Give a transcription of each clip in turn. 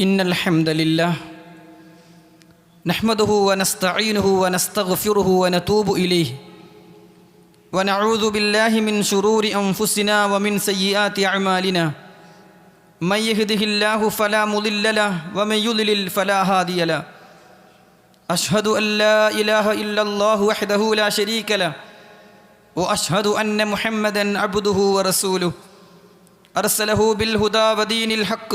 إن الحمد لله نحمده ونستعينه ونستغفره ونتوب إليه ونعوذ بالله من شرور أنفسنا ومن سيئات أعمالنا من يهده الله فلا مضل له ومن يضلل فلا هادي له أشهد أن لا إله إلا الله وحده لا شريك له وأشهد أن محمدا عبده ورسوله أرسله بالهدى ودين الحق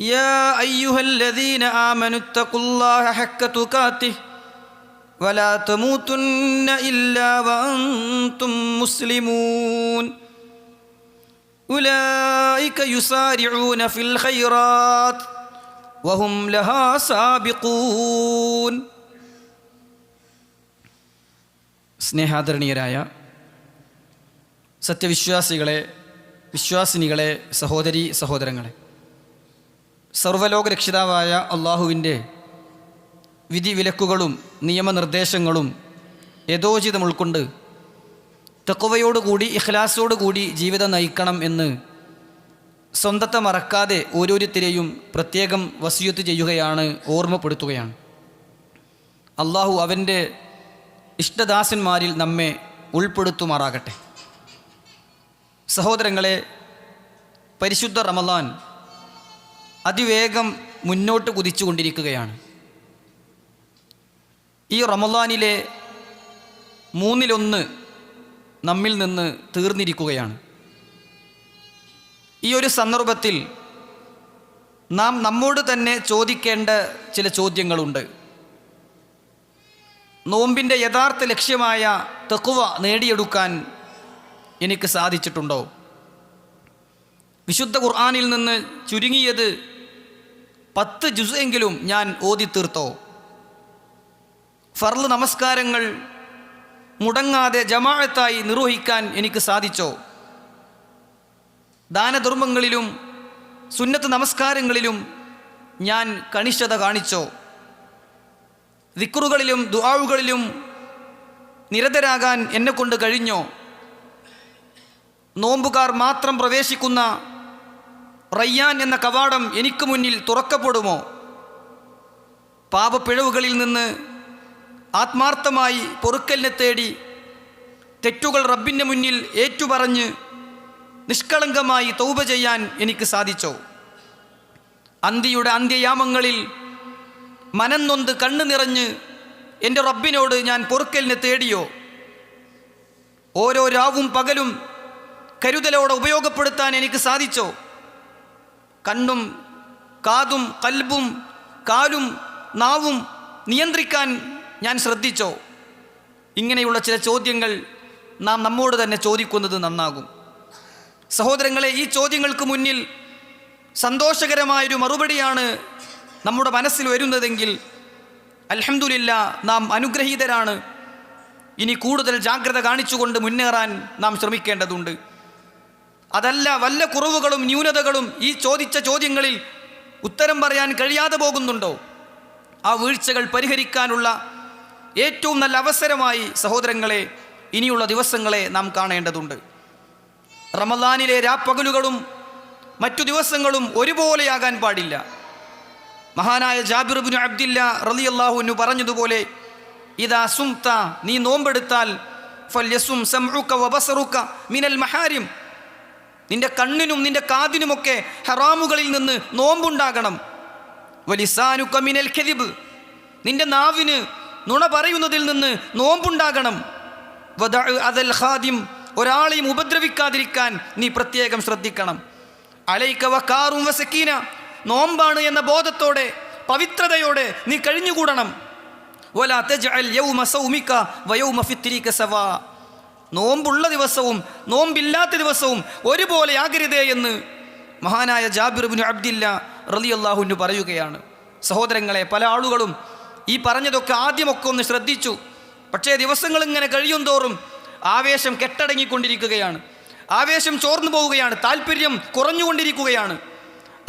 يا أيها الذين آمنوا اتقوا الله حق تقاته ولا تموتن إلا وأنتم مسلمون أولئك يسارعون في الخيرات وهم لها سابقون സ്നേഹാദരണീയരായ സത്യവിശ്വാസികളെ വിശ്വാസിനികളെ സഹോദരി സഹോദരങ്ങളെ സർവലോക രക്ഷിതാവായ അള്ളാഹുവിന്റെ വിധിവിലക്കുകളും നിയമനിർദ്ദേശങ്ങളും യഥോചിതം ഉൾക്കൊണ്ട് തെക്കുവയോടുകൂടി ഇഖ്ലാസോടുകൂടി ജീവിതം നയിക്കണം എന്ന് സ്വന്തത്തെ മറക്കാതെ ഓരോരുത്തരെയും പ്രത്യേകം വസിയത്ത് ചെയ്യുകയാണ് ഓർമ്മപ്പെടുത്തുകയാണ്. അള്ളാഹു അവന്റെ ഇഷ്ടദാസന്മാരിൽ നമ്മെ ഉൾപ്പെടുത്തുമാറാകട്ടെ. സഹോദരങ്ങളെ പരിശുദ്ധ റമലാൻ അതിവേഗം മുന്നോട്ട് കുതിച്ചുകൊണ്ടിരിക്കുകയാണ്. ഈ റമലാനിലെ മൂന്നിലൊന്ന് നമ്മിൽ നിന്ന് തീർന്നിരിക്കുകയാണ്. ഈ ഒരു സന്ദർഭത്തിൽ നാം നമ്മോട് തന്നെ ചോദിക്കേണ്ട ചില ചോദ്യങ്ങളുണ്ട്. നോമ്പിന്റെ യഥാർത്ഥ ലക്ഷ്യമായ തെക്കുവ നേടിയെടുക്കാൻ എനിക്ക് സാധിച്ചിട്ടുണ്ടോ? വിശുദ്ധ ഖുർആാനിൽ നിന്ന് ചുരുങ്ങിയത് പത്ത് ജുസെങ്കിലും ഞാൻ ഓതി തീർത്തോ? ഫർൾ നമസ്കാരങ്ങൾ മുടങ്ങാതെ ജമാഅത്തായി നിർവഹിക്കാൻ എനിക്ക് സാധിച്ചോ? ദാനധർമ്മങ്ങളിലും സുന്നത്ത് നമസ്കാരങ്ങളിലും ഞാൻ കണിഷ്ഠത കാണിച്ചോ? ദിക്റുകളിലും ദുആവുകളിലും നിരതരാകാൻ എന്നെക്കൊണ്ട് കഴിഞ്ഞോ? നോമ്പുകാർ മാത്രം പ്രവേശിക്കുന്ന റയ്യാൻ എന്ന കവാടം എനിക്ക് മുന്നിൽ തുറക്കപ്പെടുമോ? പാപപ്പിഴവുകളിൽ നിന്ന് ആത്മാർത്ഥമായി പൊറുക്കലിനെ തേടി തെറ്റുകൾ റബ്ബിന്റെ മുന്നിൽ ഏറ്റുപറഞ്ഞ് നിഷ്കളങ്കമായി തൗപ ചെയ്യാൻ എനിക്ക് സാധിച്ചോ? അന്തിയുടെ അന്ത്യയാമങ്ങളിൽ മനം കണ്ണു നിറഞ്ഞ് എന്റെ റബ്ബിനോട് ഞാൻ പൊറുക്കലിനെ തേടിയോ? ഓരോ രാവും പകലും കരുതലോടെ ഉപയോഗപ്പെടുത്താൻ എനിക്ക് സാധിച്ചോ? കണ്ണും കാതും കൽബും കാലും നാവും നിയന്ത്രിക്കാൻ ഞാൻ ശ്രദ്ധിച്ചോ? ഇങ്ങനെയുള്ള ചില ചോദ്യങ്ങൾ നാം നമ്മോട് തന്നെ ചോദിക്കുന്നത് നന്നാകും. സഹോദരങ്ങളെ ഈ ചോദ്യങ്ങൾക്ക് മുന്നിൽ സന്തോഷകരമായൊരു മറുപടിയാണ് നമ്മുടെ മനസ്സിൽ വരുന്നതെങ്കിൽ അലഹമുല്ല നാം അനുഗ്രഹീതരാണ്. ഇനി കൂടുതൽ ജാഗ്രത കാണിച്ചുകൊണ്ട് മുന്നേറാൻ നാം ശ്രമിക്കേണ്ടതുണ്ട്. അതല്ല വല്ല കുറവുകളും ന്യൂനതകളും ഈ ചോദിച്ച ചോദ്യങ്ങളിൽ ഉത്തരം പറയാൻ കഴിയാതെ പോകുന്നുണ്ടോ? ആ വീഴ്ചകൾ പരിഹരിക്കാനുള്ള ഏറ്റവും നല്ല അവസരമായി സഹോദരങ്ങളെ ഇനിയുള്ള ദിവസങ്ങളെ നാം കാണേണ്ടതുണ്ട്. റമദാനിലെ രാപ്പകലുകളും മറ്റു ദിവസങ്ങളും ഒരുപോലെയാകാൻ പാടില്ല. മഹാനായ ജാബിർബിൻ അബ്ദില്ല റലിയല്ലാഹുവിനു പറഞ്ഞതുപോലെ ഇതാ സുംത നീ നോമ്പെടുത്താൽ ഫല്യസും സംറുക്ക വബസറുക്ക മിനൽ മഹാരിം. നിന്റെ കണ്ണിനും നിന്റെ കാതിനുമൊക്കെ ഹറാമുകളിൽ നിന്ന് നോമ്പുണ്ടാകണം. വലിസാനുക മിനൽ ഖദിബ്. നിന്റെ നാവിന് നുണ പറയുന്നതിൽ നിന്ന് നോമ്പുണ്ടാകണം. അദൽ ഖാദിം. ഒരാളെയും ഉപദ്രവിക്കാതിരിക്കാൻ നീ പ്രത്യേകം ശ്രദ്ധിക്കണം. അലൈക വക്കാറും വസക്കീന നോമ്പാണ് എന്ന ബോധത്തോടെ പവിത്രതയോടെ നീ കഴിഞ്ഞുകൂടണം. വലാ തജ്അൽ യൗ മസൗമിക്ക വയൗ മഫിത്തിരിക്ക സവാ. നോമ്പുള്ള ദിവസവും നോമ്പില്ലാത്ത ദിവസവും ഒരുപോലെ ആകരുതേ എന്ന് മഹാനായ ജാബിർ ബിൻ അബ്ദില്ല റലിയല്ലാഹുവിന് പറയുകയാണ്. സഹോദരങ്ങളെ പല ആളുകളും ഈ പറഞ്ഞതൊക്കെ ആദ്യമൊക്കെ ഒന്ന് ശ്രദ്ധിച്ചു. പക്ഷേ ദിവസങ്ങൾ ഇങ്ങനെ കഴിയും തോറും ആവേശം കെട്ടടങ്ങിക്കൊണ്ടിരിക്കുകയാണ്. ആവേശം ചോർന്നു പോവുകയാണ് താല്പര്യം കുറഞ്ഞുകൊണ്ടിരിക്കുകയാണ്.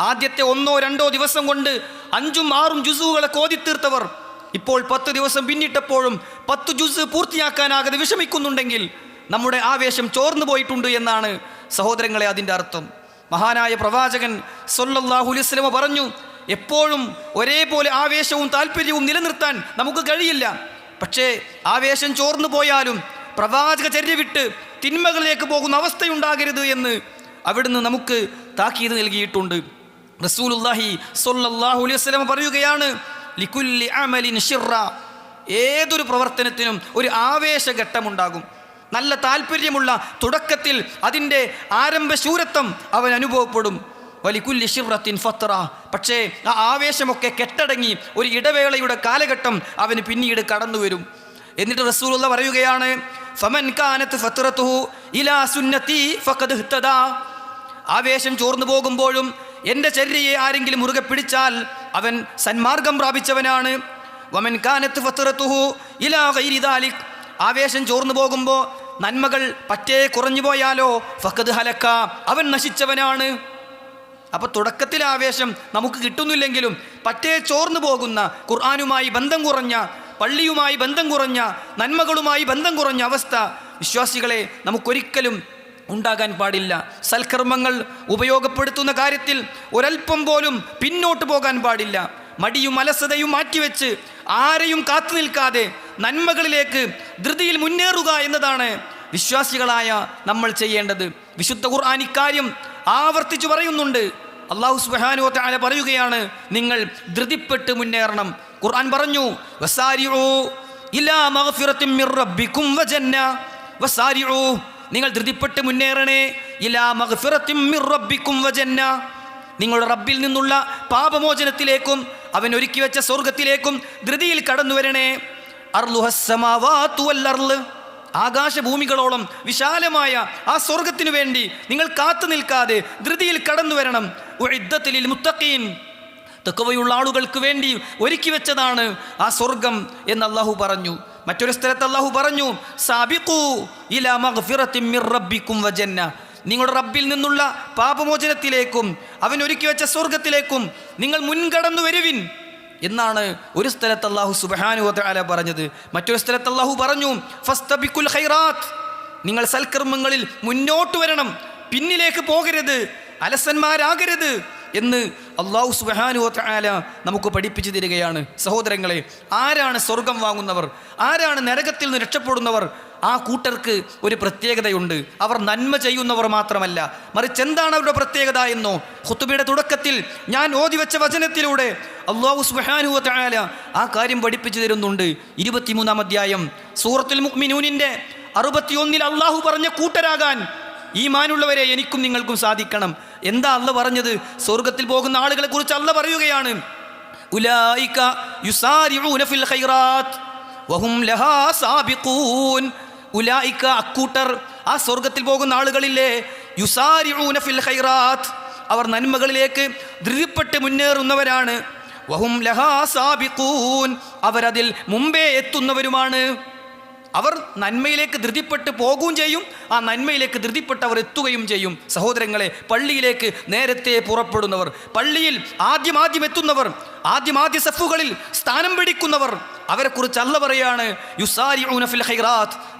ആദ്യത്തെ ഒന്നോ രണ്ടോ ദിവസം കൊണ്ട് അഞ്ചും ആറും ജുസുകളെ കോതിത്തീർത്തവർ ഇപ്പോൾ പത്ത് ദിവസം പിന്നിട്ടപ്പോഴും പത്ത് ജുസ് പൂർത്തിയാക്കാനാകാതെ വിഷമിക്കുന്നുണ്ടെങ്കിൽ നമ്മുടെ ആവേശം ചോർന്നു പോയിട്ടുണ്ട് എന്നാണ് സഹോദരങ്ങളെ അതിന്റെ അർത്ഥം. മഹാനായ പ്രവാചകൻ സൊല്ലാഹുലിസ്ലമ പറഞ്ഞു എപ്പോഴും ഒരേപോലെ ആവേശവും താല്പര്യവും നിലനിർത്താൻ നമുക്ക് കഴിയില്ല. പക്ഷേ ആവേശം ചോർന്നു പോയാലും പ്രവാചക ചര്യ വിട്ട് തിന്മകളിലേക്ക് പോകുന്ന അവസ്ഥയുണ്ടാകരുത് എന്ന് അവിടുന്ന് നമുക്ക് താക്കീത് നൽകിയിട്ടുണ്ട്. റസൂലുല്ലാഹി സൊല്ലാഹു അലൈഹി പറയുകയാണ് ലിക്കുല്ലി അമലിൻ ഷിറ ഏതൊരു പ്രവർത്തനത്തിനും ഒരു ആവേശഘട്ടമുണ്ടാകും. നല്ല താല്പര്യമുള്ള തുടക്കത്തിൽ അതിന്റെ ആരംഭശൂരത്വം അവൻ അനുഭവപ്പെടും. വലിക്കുല്ലി ഷിറത്തിൻ ഫത്ര പക്ഷേ ആ ആവേശമൊക്കെ കെട്ടടങ്ങി ഒരു ഇടവേളയുടെ കാലഘട്ടം അവന് പിന്നീട് കടന്നു വരും എന്നിട്ട് റസൂലുള്ള പറയുകയാണ് ഫമൻ കാനത്ത് ഫത്രത്തുഹു ഇലാ സുന്നത്തി ഫഖദ് ആവേശം ചോർന്നു പോകുമ്പോഴും എന്റെ ചര്യയെ ആരെങ്കിലും മുറുകെ പിടിച്ചാൽ അവൻ സന്മാർഗം പ്രാപിച്ചവനാണ്. വമൻ കാനത്ത് ഫത്രത്തുഹു ഇലാ ഗൈരി ദാലിക്. ആവേശം ചോർന്നു പോകുമ്പോൾ നന്മകൾ പറ്റേ കുറഞ്ഞു പോയാലോ? ഫക്കത് ഹലക്ക. അവൻ നശിച്ചവനാണ്. അപ്പൊ തുടക്കത്തിൽ ആവേശം നമുക്ക് കിട്ടുന്നില്ലെങ്കിലും പറ്റേ ചോർന്നു പോകുന്ന ഖുർആാനുമായി ബന്ധം കുറഞ്ഞ പള്ളിയുമായി ബന്ധം കുറഞ്ഞ നന്മകളുമായി ബന്ധം കുറഞ്ഞ അവസ്ഥ വിശ്വാസികളെ നമുക്കൊരിക്കലും ഉണ്ടാകാൻ പാടില്ല. സൽക്കർമ്മങ്ങൾ ഉപയോഗപ്പെടുത്തുന്ന കാര്യത്തിൽ ഒരൽപ്പം പോലും പിന്നോട്ട് പോകാൻ പാടില്ല. മടിയും അലസതയും മാറ്റിവെച്ച് ആരെയും കാത്തു നിൽക്കാതെ നന്മകളിലേക്ക് ധൃതിയിൽ മുന്നേറുക എന്നതാണ് വിശ്വാസികളായ നമ്മൾ ചെയ്യേണ്ടത്. വിശുദ്ധ ഖുർആൻ ഇക്കാര്യം ആവർത്തിച്ചു പറയുന്നുണ്ട്. അള്ളാഹു സുബ്ഹാനഹു താല പറയുകയാണ് നിങ്ങൾ ധൃതിപ്പെട്ട് മുന്നേറണം. ഖുർആൻ പറഞ്ഞു നിങ്ങൾ ധൃതിപ്പെട്ട് മുന്നേറണേ ഇലാ റബ്ബിക്കും വജന്ന. നിങ്ങളുടെ റബ്ബിൽ നിന്നുള്ള പാപമോചനത്തിലേക്കും അവൻ ഒരുക്കി വെച്ച സ്വർഗത്തിലേക്കും ധൃതിയിൽ കടന്നു വരണേ ആകാശഭൂമികളോളം വിശാലമായ ആ സ്വർഗത്തിനു വേണ്ടി നിങ്ങൾ കാത്തു നിൽക്കാതെ ധൃതിയിൽ കടന്നു വരണം. യുദ്ധത്തിലിൽ മുത്തക്കീൻ തെക്കവയുള്ള ആളുകൾക്ക് വേണ്ടി ഒരുക്കി വെച്ചതാണ് ആ സ്വർഗം എന്ന് അള്ളാഹു പറഞ്ഞു. മറ്റൊരു സ്ഥലത്ത് അള്ളാഹു പറഞ്ഞു സാബിഖു ഇലാ മിർ നിങ്ങളുടെ റബ്ബിൽ നിന്നുള്ള പാപമോചനത്തിലേക്കും അവൻ ഒരുക്കി വെച്ച സ്വർഗത്തിലേക്കും നിങ്ങൾ മുൻകടന്നു വരുവിൻ. എന്നാണ് ഒരു സ്ഥലത്ത് അള്ളാഹു സുബാനു അല പറഞ്ഞത്. മറ്റൊരു സ്ഥലത്ത് അള്ളാഹു പറഞ്ഞു ഫസ്തബിക്കുൽ ഹൈറാത്ത് നിങ്ങൾ സൽക്കർമ്മങ്ങളിൽ മുന്നോട്ട് വരണം. പിന്നിലേക്ക് പോകരുത്. അലസന്മാരാകരുത് എന്ന് അള്ളാഹു സുബാനു ആല നമുക്ക് പഠിപ്പിച്ചു തരികയാണ്. സഹോദരങ്ങളെ ആരാണ് സ്വർഗം വാങ്ങുന്നവർ? ആരാണ് നരകത്തിൽ നിന്ന് രക്ഷപ്പെടുന്നവർ? ആ കൂട്ടർക്ക് ഒരു പ്രത്യേകതയുണ്ട്. അവർ നന്മ ചെയ്യുന്നവർ മാത്രമല്ല. മറിച്ച് എന്താണ് അവരുടെ പ്രത്യേകത എന്നോ? ഹുത്തുബിയുടെ തുടക്കത്തിൽ ഞാൻ ഓതി വെച്ച വചനത്തിലൂടെ അള്ളാഹു സുബാനു ആല ആ കാര്യം പഠിപ്പിച്ചു തരുന്നുണ്ട്. ഇരുപത്തിമൂന്നാം അധ്യായം. സൂറത്തുൽ മുഖ്മിനൂനിന്റെ അറുപത്തിയൊന്നിൽ അള്ളാഹു പറഞ്ഞ കൂട്ടരാകാൻ ഈ മാനുള്ളവരെ എനിക്കും നിങ്ങൾക്കും സാധിക്കണം. എന്താ അല്ല പറഞ്ഞത്? സ്വർഗത്തിൽ പോകുന്ന ആളുകളെ കുറിച്ച് അല്ല പറയുകയാണ്. അക്കൂട്ടർ ആ സ്വർഗത്തിൽ പോകുന്ന ആളുകളില്ലേ? യുസാരിഊന ഫിൽ ഖൈറാത്ത്. അവർ നന്മകളിലേക്ക് ധൃതിപ്പെട്ട് മുന്നേറുന്നവരാണ്. വഹും ലഹാ സാബിഖൂൻ. അവരതിൽ മുമ്പേ എത്തുന്നവരുമാണ്. അവർ നന്മയിലേക്ക് ധൃതിപ്പെട്ട് പോകുകയും ചെയ്യും. ആ നന്മയിലേക്ക് ധൃതിപ്പെട്ട് അവർ എത്തുകയും ചെയ്യും. സഹോദരങ്ങളെ പള്ളിയിലേക്ക് നേരത്തെ പുറപ്പെടുന്നവർ പള്ളിയിൽ ആദ്യം ആദ്യം എത്തുന്നവർ ആദ്യം ആദ്യ സഫുകളിൽ സ്ഥാനം പിടിക്കുന്നവർ അവരെക്കുറിച്ച് അല്ല പറയാണ് യുസാരി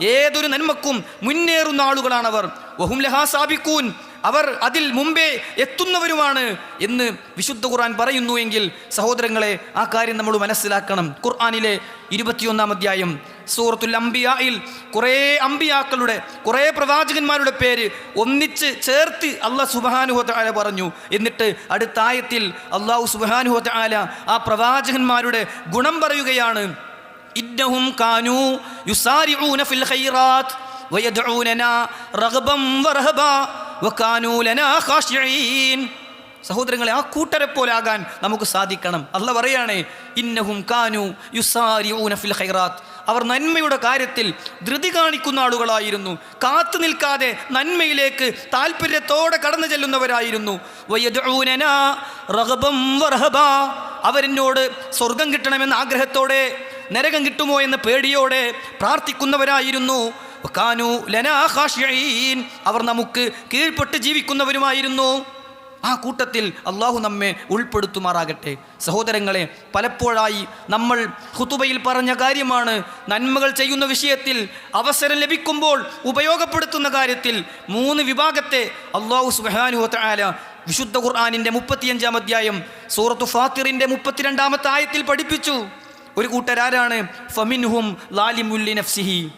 ഏതൊരു നന്മക്കും മുന്നേറുന്ന ആളുകളാണവർ. വഹും ലഹാ സാബിക്കൂൻ അവർ അതിൽ മുമ്പേ എത്തുന്നവരുമാണ് എന്ന് വിശുദ്ധ ഖുർആൻ പറയുന്നു എങ്കിൽ സഹോദരങ്ങളെ ആ കാര്യം നമ്മൾ മനസ്സിലാക്കണം. ഖുർആാനിലെ ഇരുപത്തിയൊന്നാം അധ്യായം സൂറത്തുൽ അംബിയായിൽ കുറേ അംബിയാക്കളുടെ കുറേ പ്രവാചകന്മാരുടെ പേര് ഒന്നിച്ച് ചേർത്ത് അള്ളാഹ് സുബാനുഹത്ത ആല പറഞ്ഞു. എന്നിട്ട് അടുത്ത ആയത്തിൽ അള്ളാഹു സുബാനുഹത്ത ആല ആ പ്രവാചകന്മാരുടെ ഗുണം പറയുകയാണ്. ഇന്നഹും കാനു യുസാരിഊന ഫിൽ ഖൈറാത്ത് വയദ്ഊനനാ റഗ്ബം വറഹബാ സഹോദരങ്ങളെ ആ കൂട്ടരെ പോലെ ആകാൻ നമുക്ക് സാധിക്കണം. അല്ല പറയാണ് ഇന്നഹും കാനു യുസാരിഊന ഫിൽ ഖൈറാത്ത്. അവർ നന്മയുടെ കാര്യത്തിൽ ധൃതി കാണിക്കുന്ന ആളുകളായിരുന്നു. കാത്തു നിൽക്കാതെ നന്മയിലേക്ക് താല്പര്യത്തോടെ കടന്നു ചെല്ലുന്നവരായിരുന്നു. അവരെന്നോട് സ്വർഗം കിട്ടണമെന്ന ആഗ്രഹത്തോടെ നരകം കിട്ടുമോ എന്ന പേടിയോടെ പ്രാർത്ഥിക്കുന്നവരായിരുന്നു. കാനു ലനാ ഖാശിഈൻ അവർ നമുക്ക് കീഴ്പ്പെട്ട് ജീവിക്കുന്നവരുമായിരുന്നു. ആ കൂട്ടത്തിൽ അള്ളാഹു നമ്മെ ഉൾപ്പെടുത്തുമാറാകട്ടെ. സഹോദരങ്ങളെ പലപ്പോഴായി നമ്മൾ ഹുതുബയിൽ പറഞ്ഞ കാര്യമാണ് നന്മകൾ ചെയ്യുന്ന വിഷയത്തിൽ അവസരം ലഭിക്കുമ്പോൾ ഉപയോഗപ്പെടുത്തുന്ന കാര്യത്തിൽ മൂന്ന് വിഭാഗത്തെ അള്ളാഹു സുബാനുഹത്ത ആല വിശുദ്ധ ഖുർആാനിന്റെ മുപ്പത്തിയഞ്ചാം അധ്യായം സൂറത്തു ഫാത്തിറിന്റെ മുപ്പത്തിരണ്ടാമത്തെ ആയത്തിൽ പഠിപ്പിച്ചു. ഒരു കൂട്ടരാരാണ്? ഫമിൻഹും ലാലിമുല്ലി നഫ്സിഹി.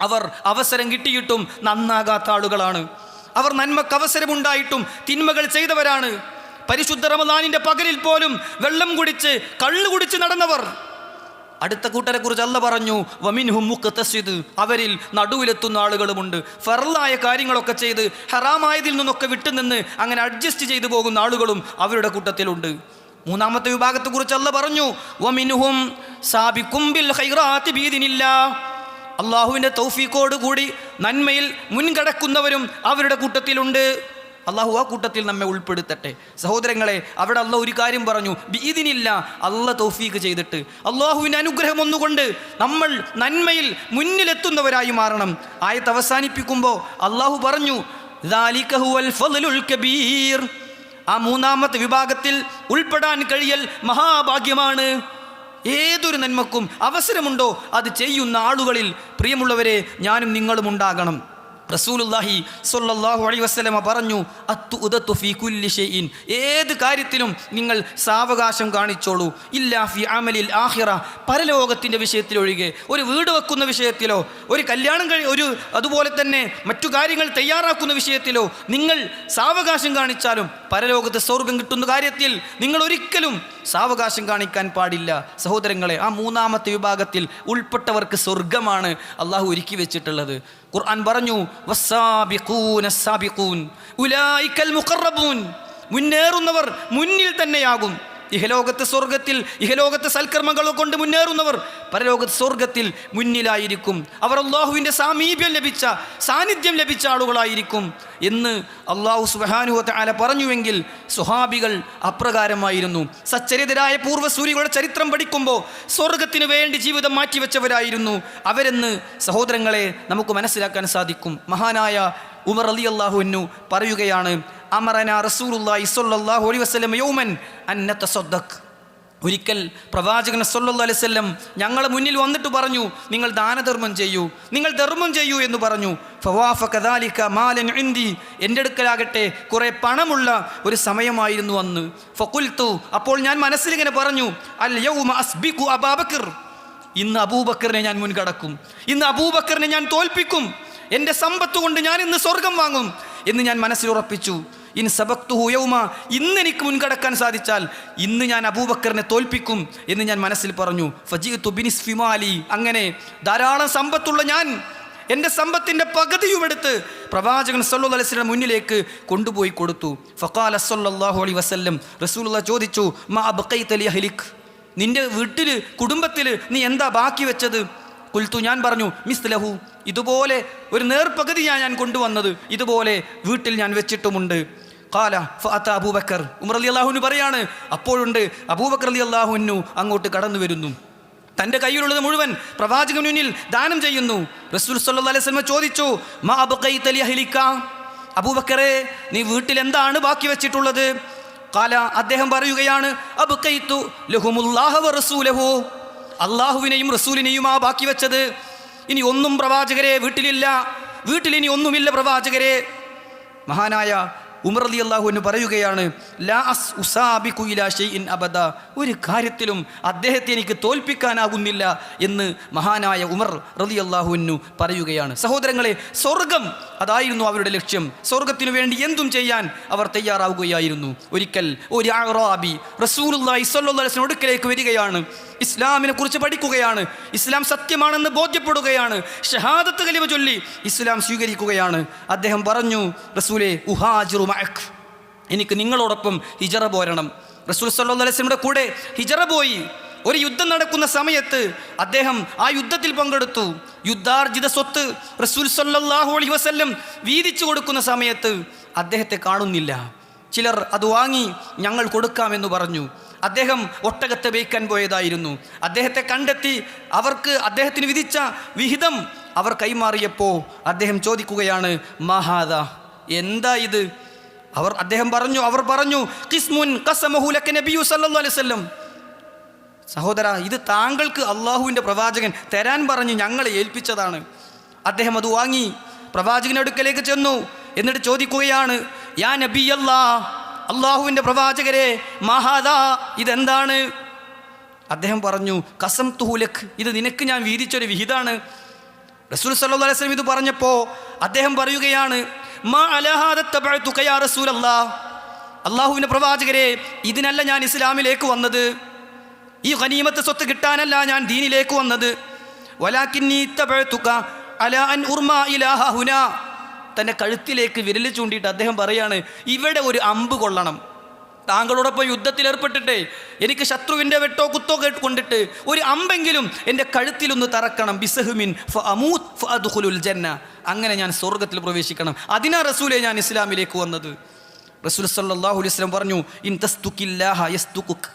അവർ അവസരം കിട്ടിയിട്ടും നന്നാകാത്ത ആളുകളാണ്. അവർ നന്മക്ക് അവസരമുണ്ടായിട്ടും തിന്മകൾ ചെയ്തവരാണ്. പരിശുദ്ധ റമദാനിന്റെ പകലിൽ പോലും വെള്ളം കുടിച്ച് കള്ളു കുടിച്ച് നടന്നവർ. അടുത്ത കൂട്ടരെ കുറിച്ച് അല്ല പറഞ്ഞു വമിൻഹും മുക്കത്തസ്വിദ് അവരിൽ നടുവിലെത്തുന്ന ആളുകളുമുണ്ട്. ഫറലായ കാര്യങ്ങളൊക്കെ ചെയ്ത് ഹറാമായതിൽ നിന്നൊക്കെ വിട്ടുനിന്ന് അങ്ങനെ അഡ്ജസ്റ്റ് ചെയ്തു പോകുന്ന ആളുകളും അവരുടെ കൂട്ടത്തിലുണ്ട്. മൂന്നാമത്തെ വിഭാഗത്തെ കുറിച്ച് അല്ല പറഞ്ഞു വമിൻഹും സാബിക്കും ബിൽ ഖൈറാത്തി ബീദിനില്ലാ. അള്ളാഹുവിന്റെ തൗഫീക്കോടുകൂടി നന്മയിൽ മുൻകടക്കുന്നവരും അവരുടെ കൂട്ടത്തിലുണ്ട്. അള്ളാഹു ആ കൂട്ടത്തിൽ നമ്മെ ഉൾപ്പെടുത്തട്ടെ. സഹോദരങ്ങളെ അവിടെ അള്ള ഒരു കാര്യം പറഞ്ഞു. ഇതിനില്ല അള്ള തൗഫീക്ക് ചെയ്തിട്ട്. അള്ളാഹുവിന്റെ അനുഗ്രഹം ഒന്നുകൊണ്ട് നമ്മൾ നന്മയിൽ മുന്നിലെത്തുന്നവരായി മാറണം. ആയത്ത് അവസാനിപ്പിക്കുമ്പോൾ അള്ളാഹു പറഞ്ഞു ആ മൂന്നാമത്തെ വിഭാഗത്തിൽ ഉൾപ്പെടാൻ കഴിയൽ മഹാഭാഗ്യമാണ്. ഏതൊരു നന്മക്കും അവസരമുണ്ടോ അത് ചെയ്യുന്ന ആളുകളിൽ പ്രിയമുള്ളവരെ ഞാനും നിങ്ങളും ഉണ്ടാകണം. റസൂലുല്ലാഹി സ്വല്ലല്ലാഹു അലൈഹി വസല്ലമ പറഞ്ഞു അത്തു ഉദത്തു ഫീ കുല്ലി ഷൈഇൻ. ഏത് കാര്യത്തിലും നിങ്ങൾ സാവകാശം കാണിച്ചോളൂ. ഇല്ലാ ഫി അമലിൽ ആഹിറ പരലോകത്തിന്റെ വിഷയത്തിലൊഴികെ ഒരു വീട് വെക്കുന്ന വിഷയത്തിലോ ഒരു കല്യാണം കഴി ഒരു അതുപോലെ തന്നെ മറ്റു കാര്യങ്ങൾ തയ്യാറാക്കുന്ന വിഷയത്തിലോ നിങ്ങൾ സാവകാശം കാണിച്ചാലും പരലോകത്ത് സ്വർഗം കിട്ടുന്ന കാര്യത്തിൽ നിങ്ങൾ ഒരിക്കലും സാവകാശം കാണിക്കാൻ പാടില്ല. സഹോദരങ്ങളെ ആ മൂന്നാമത്തെ വിഭാഗത്തിൽ ഉൾപ്പെട്ടവർക്ക് സ്വർഗമാണ് അള്ളാഹു ഒരുക്കി വെച്ചിട്ടുള്ളത്. ഖുർആൻ പറഞ്ഞു. മുന്നേറുന്നവർ മുന്നിൽ തന്നെയാകും ഇഹലോകത്ത് സ്വർഗത്തിൽ ഇഹലോകത്ത് സൽക്കർമ്മങ്ങൾ കൊണ്ട് മുന്നേറുന്നവർ പരലോകത്ത് സ്വർഗത്തിൽ മുന്നിലായിരിക്കും. അവർ അള്ളാഹുവിന്റെ സാമീപ്യം ലഭിച്ച സാന്നിധ്യം ലഭിച്ച ആളുകളായിരിക്കും എന്ന് അള്ളാഹു സുബാനുവത്ത് ആല പറഞ്ഞുവെങ്കിൽ സുഹാബികൾ അപ്രകാരമായിരുന്നു. സച്ചരിതരായ പൂർവസൂരികളുടെ ചരിത്രം പഠിക്കുമ്പോൾ സ്വർഗത്തിന് വേണ്ടി ജീവിതം മാറ്റിവെച്ചവരായിരുന്നു. അവരെന്ന് സഹോദരങ്ങളെ നമുക്ക് മനസ്സിലാക്കാൻ സാധിക്കും. മഹാനായ ഉമർ അലി അള്ളാഹുവിനു പറയുകയാണ് അമറന റസൂലുള്ളാഹി സ്വല്ലല്ലാഹു അലൈഹി വസല്ലം യൗമൻ ഒരിക്കൽ പ്രവാചകൻ സല്ലല്ലാഹു അലൈഹി വസല്ലം ഞങ്ങളെ മുന്നിൽ വന്നിട്ട് പറഞ്ഞു നിങ്ങൾ ദാനധർമ്മം ചെയ്യൂ നിങ്ങൾ ധർമ്മം ചെയ്യൂ എന്ന് പറഞ്ഞു. ഫവാഫ കദാലിക മാലൻ ഇന്ദി എന്റെ അടുക്കലാകട്ടെ കുറേ പണമുള്ള ഒരു സമയമായിരുന്നു അന്ന്. ഫഖുൽത്തു അപ്പോൾ ഞാൻ മനസ്സിലിങ്ങനെ പറഞ്ഞു അൽ യൗമ അസ്ബിഖു അബാബക്കർ. ഇന്ന് അബൂബക്കറിനെ ഞാൻ മുൻകടക്കും ഇന്ന് അബൂബക്കറിനെ ഞാൻ തോൽപ്പിക്കും. എന്റെ സമ്പത്ത് കൊണ്ട് ഞാൻ ഇന്ന് സ്വർഗം വാങ്ങും എന്ന് ഞാൻ മനസ്സിൽ ഉറപ്പിച്ചു. ഇൻ സബക്തു യൗമ ഇന്ന് എനിക്ക് മുൻകടക്കാൻ സാധിച്ചാൽ ഇന്ന് ഞാൻ അബൂബക്കറിനെ തോൽപ്പിക്കും എന്ന് ഞാൻ മനസ്സിൽ പറഞ്ഞു. ഫജീത്തു ബിനിസ് ഫിമാലി അങ്ങനെ ധാരാളം സമ്പത്തുള്ള ഞാൻ എന്റെ സമ്പത്തിന്റെ പകുതിയുമെടുത്ത് പ്രവാചകൻ സല്ലു അലൈസ്ലിയുടെ മുന്നിലേക്ക് കൊണ്ടുപോയി കൊടുത്തു. ഫക്കാൽ അസല്ലാഹു അലൈഹി വസല്ലം റസൂലുള്ള ചോദിച്ചു മാ അബ്ഖൈതലി അഹ്ലിഖ് നിന്റെ വീട്ടിൽ കുടുംബത്തിൽ നീ എന്താ ബാക്കി വെച്ചത്? കുൽത്തു ഞാൻ പറഞ്ഞു മിസ് ലഹു ഇതുപോലെ ഒരു നേർപ്പകുതിയാണ് ഞാൻ കൊണ്ടുവന്നത്. ഇതുപോലെ വീട്ടിൽ ഞാൻ വെച്ചിട്ടുമുണ്ട്. കാല ഫാത്ത അബൂബക്കർ. ഉമർ അലി അള്ളാഹുവിന് പറയാണ് അപ്പോഴുണ്ട് അബൂബക്കർ അലി അള്ളാഹുവിനു അങ്ങോട്ട് കടന്നു വരുന്നു. തന്റെ കയ്യിലുള്ളത് മുഴുവൻ പ്രവാചക മുന്നിൽ ദാനം ചെയ്യുന്നു. റസൂൽ സല്ലല്ലാഹു അലൈഹി വസല്ലം ചോദിച്ചു മാ അബ്ഖൈത ലി അഹ്ലിക? അബൂബക്കറെ നീ വീട്ടിൽ എന്താണ് ബാക്കി വെച്ചിട്ടുള്ളത്? കാല അദ്ദേഹം പറയുകയാണ് അബുക്കൈത്തു ലഹുമുല്ലാഹവ റസൂലഹു. അള്ളാഹുവിനെയും റസൂലിനെയും ആ ബാക്കി വെച്ചത്. ഇനി ഒന്നും പ്രവാചകരെ വീട്ടിലില്ല. വീട്ടിൽ ഇനി ഒന്നുമില്ല പ്രവാചകരെ. മഹാനായ ഉമർ അലി അള്ളാഹുവിന് പറയുകയാണ് ലാ അസ് ഉസാബികു ഇലാ അബദ. ഒരു കാര്യത്തിലും അദ്ദേഹത്തെ എനിക്ക് തോൽപ്പിക്കാനാകുന്നില്ല എന്ന് മഹാനായ ഉമർ റലി അള്ളാഹുവിനു പറയുകയാണ്. സഹോദരങ്ങളെ സ്വർഗം അതായിരുന്നു അവരുടെ ലക്ഷ്യം. സ്വർഗത്തിനു വേണ്ടി എന്തും ചെയ്യാൻ അവർ തയ്യാറാവുകയായിരുന്നു. ഒരിക്കൽ ഒരു റസൂലുള്ളാഹി സ്വല്ലല്ലാഹു അലൈഹി വസല്ലം അടുക്കലേക്ക് വരികയാണ്. ഇസ്ലാമിനെ കുറിച്ച് പഠിക്കുകയാണ്. ഇസ്ലാം സത്യമാണെന്ന് ബോധ്യപ്പെടുകയാണ്. ഷഹാദത്ത് കലിമ ചൊല്ലി ഇസ്ലാം സ്വീകരിക്കുകയാണ്. അദ്ദേഹം പറഞ്ഞു റസൂലെ ഉഹാജിറു മഅക്. എനിക്ക് നിങ്ങളോടൊപ്പം ഹിജറ പോരണം. റസൂൽ വസല്ലമയുടെ കൂടെ ഹിജറ പോയി. ഒരു യുദ്ധം നടക്കുന്ന സമയത്ത് അദ്ദേഹം ആ യുദ്ധത്തിൽ പങ്കെടുത്തു. യുദ്ധാർജിത സ്വത്ത് റസൂൽ സല്ലാഹു അലൈഹി വസ്ല്ലം വീതിച്ചു കൊടുക്കുന്ന സമയത്ത് അദ്ദേഹത്തെ കാണുന്നില്ല. ചിലർ അത് വാങ്ങി ഞങ്ങൾ കൊടുക്കാമെന്ന് പറഞ്ഞു. അദ്ദേഹം ഒട്ടകത്തെ വയ്ക്കാൻ പോയതായിരുന്നു. അദ്ദേഹത്തെ കണ്ടെത്തി അവർക്ക് അദ്ദേഹത്തിന് വിധിച്ച വിഹിതം അവർ കൈമാറിയപ്പോൾ അദ്ദേഹം ചോദിക്കുകയാണ് മഹാദ എന്താ ഇത്? അവർ അദ്ദേഹം പറഞ്ഞു അവർ പറഞ്ഞു കിസ്മുൻ ഖസമഹു ലക നബിയു സല്ലല്ലാഹു അലൈഹി വസല്ലം. സഹോദര ഇത് താങ്കൾക്ക് അള്ളാഹുവിന്റെ പ്രവാചകൻ തരാൻ പറഞ്ഞ് ഞങ്ങളെ ഏൽപ്പിച്ചതാണ്. അദ്ദേഹം അത് വാങ്ങി പ്രവാചകനടുക്കലേക്ക് ചെന്നു എന്നിട്ട് ചോദിക്കുകയാണ് യാ നബി അല്ലാ അള്ളാഹുവിന്റെ പ്രവാചകരെ മഹാദാ ഇതെന്താണ്? അദ്ദേഹം പറഞ്ഞു കസം തുഹുലഖ് ഇത് നിനക്ക് ഞാൻ വീതിച്ചൊരു വിഹിതാണ് റസൂൽ സല്ലല്ലാഹു അലൈഹി വസല്ലം ഇത് പറഞ്ഞപ്പോൾ അദ്ദേഹം പറയുകയാണ് മാ അലഹാദത്തബഅതുക യാ അല്ലാ അള്ളാഹുവിന്റെ പ്രവാചകരെ ഇതിനല്ല ഞാൻ ഇസ്ലാമിലേക്ക് വന്നത്. ഈ ഖനീമത്ത് സ്വത്ത് കിട്ടാനല്ല ഞാൻ ദീനിലേക്ക് വന്നത്. വലാക്കിന്നീ തബഅതുക അല അൻ ഉർമാ ഇലാഹ തന്റെ കഴുത്തിലേക്ക് വിരൽ ചൂണ്ടിയിട്ട് അദ്ദേഹം പറയാണ് ഇവിടെ ഒരു അമ്പ് കൊള്ളണം. താങ്കളോടൊപ്പം യുദ്ധത്തിൽ ഏർപ്പെട്ടിട്ട് എനിക്ക് ശത്രുവിന്റെ വെട്ടോ കുത്തോ കൊണ്ടിട്ട് ഒരു അമ്പെങ്കിലും എന്റെ കഴുത്തിലൊന്ന് തറക്കണം. ബിസഹുമിൻ ഫ അമൂത് ഫ അദ്ഖുലുൽ ജന്ന. അങ്ങനെ ഞാൻ സ്വർഗത്തിൽ പ്രവേശിക്കണം. അതിനാ റസൂലെ ഞാൻ ഇസ്ലാമിലേക്ക് വന്നത്. റസൂൽ സല്ലല്ലാഹു അലൈഹി പറഞ്ഞു ഇൻ തസ്തുക്കില്ലാഹ യസ്തുക്കുക്ക്